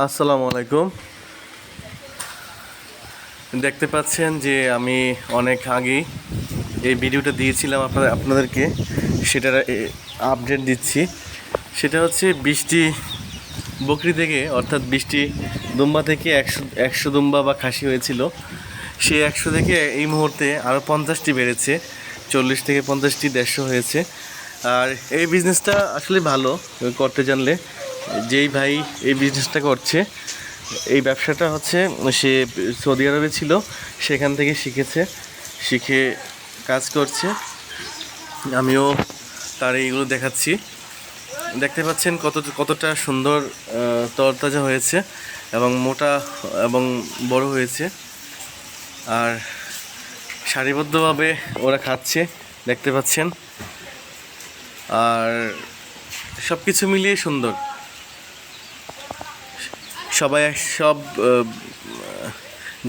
আসসালামু আলাইকুম। দেখতে পাচ্ছেন যে আমি অনেক আগেই এই ভিডিওটা দিয়েছিলাম আপনাদের আপনাদেরকে। সেটার আপডেট দিচ্ছি। সেটা হচ্ছে বৃষ্টি বকরি থেকে, অর্থাৎ বৃষ্টি দুম্বা থেকে একশো একশো দুম্বা বা খাসি হয়েছিল। সেই একশো থেকে এই মুহূর্তে আরও পঞ্চাশটি বেড়েছে। চল্লিশ থেকে পঞ্চাশটি, দেড়শো হয়েছে। আর এই বিজনেসটা আসলে ভালো, করতে জানলে। যেই ভাই এই বিজনেসটা করছে, এই ব্যবসাটা হচ্ছে সে সৌদি আরবে ছিল, সেখান থেকে শিখেছে, শিখে কাজ করছে। আমিও তার এইগুলো দেখাচ্ছি। দেখতে পাচ্ছেন কত কতটা সুন্দর তরতাজা হয়েছে এবং মোটা এবং বড় হয়েছে। আর সারিবদ্ধভাবে ওরা খাচ্ছে, দেখতে পাচ্ছেন। আর সব কিছু মিলিয়ে সুন্দর। সবাই সব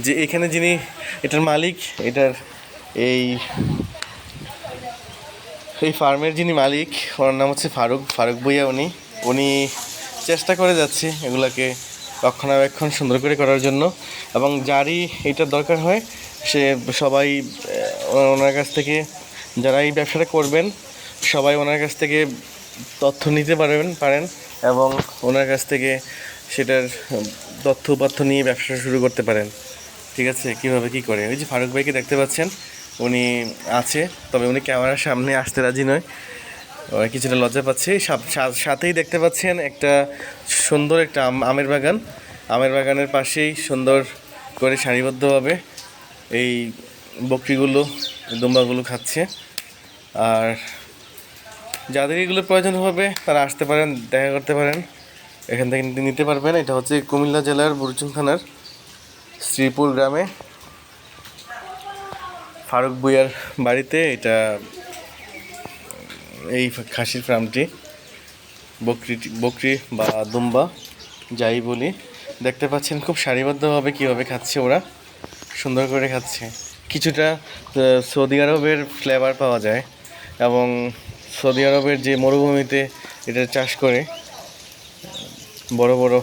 যে এখানে যিনি এটার মালিক, এটার এই এই ফার্মের যিনি মালিক, ওনার নাম হচ্ছে ফারুক ফারুক ভুইয়া উনি। উনি চেষ্টা করে যাচ্ছে এগুলাকে রক্ষণাবেক্ষণ সুন্দর করে করার জন্য। এবং যারই এটার দরকার হয়, সে সবাই ওনার কাছ থেকে যারা এই ব্যবসাটা করবেন, সবাই ওনার কাছ থেকে তথ্য নিতে পারবেন, পারেন। এবং ওনার কাছ থেকে সেটার তথ্য উপাত্য নিয়ে ব্যবসা শুরু করতে পারেন। ঠিক আছে? কীভাবে কী করে ওই যে ফারুক ভাইকে দেখতে পাচ্ছেন? উনি আছে, তবে উনি ক্যামেরার সামনে আসতে রাজি নয়। কিছুটা লজ্জা পাচ্ছে। সাথেই দেখতে পাচ্ছেন একটা সুন্দর একটা আম- আমের বাগান। আমের বাগানের পাশেই সুন্দর করে সারিবদ্ধভাবে এই বকরিগুলো, দুম্বাগুলো খাচ্ছে। আর যাদের এগুলো প্রয়োজন হবে, তারা আসতে পারেন, দেখা করতে পারেন। এখান থেকে নিতে- পারবেন। এটা হচ্ছে কুমিল্লা জেলার বুরুচুং থানার শ্রীপুর গ্রামে। ফারুক বুয়ার বাড়িতে এটা এই খাসির ফার্মটি। বকরি বকরি বা দুম্বা, যাই বলি। দেখতে পাচ্ছেন খুব সারিবদ্ধভাবে কীভাবে খাচ্ছে ওরা। সুন্দর করে খাচ্ছে। কিছুটা সৌদি আরবের ফ্লেভার পাওয়া যায় এবং সৌদি আরবের যে মরুভূমিতে এটা চাষ করে বড় বড়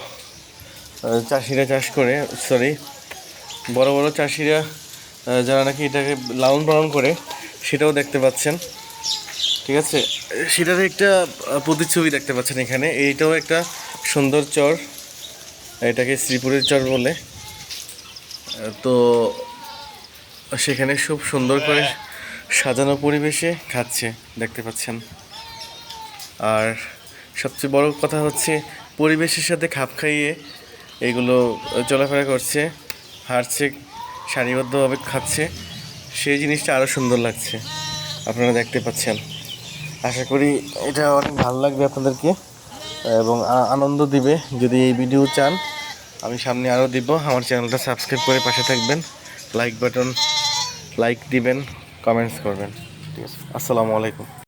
চাষিরা চাষ করে সরি বড় বড় চাষিরা যারা নাকি এটাকে লালন পালন করে, সেটাও দেখতে পাচ্ছেন। ঠিক আছে? সেটার একটা প্রতিচ্ছবি দেখতে পাচ্ছেন এখানে। এইটাও একটা সুন্দর চর। এটাকে শ্রীপুরের চর বলে। তো সেখানে খুব সুন্দর করে সাজানো পরিবেশে খাচ্ছে, দেখতে পাচ্ছেন। আর সবচেয়ে বড় কথা হচ্ছে পরিবেশের সাথে খাপ খাইয়ে এগুলো চলাফেরা করছে, হাঁটছে, সারিবদ্ধভাবে খাচ্ছে, সেই জিনিসটা আরও সুন্দর লাগছে। আপনারা দেখতে পাচ্ছেন। আশা করি এটা অনেক ভালো লাগবে আপনাদেরকে এবং আনন্দ দিবে। যদি এই ভিডিও চান, আমি সামনে আরও দিব। আমার চ্যানেলটা সাবস্ক্রাইব করে পাশে থাকবেন। লাইক বাটন, লাইক দিবেন, কমেন্টস করবেন। ঠিক আছে। আসসালামু আলাইকুম।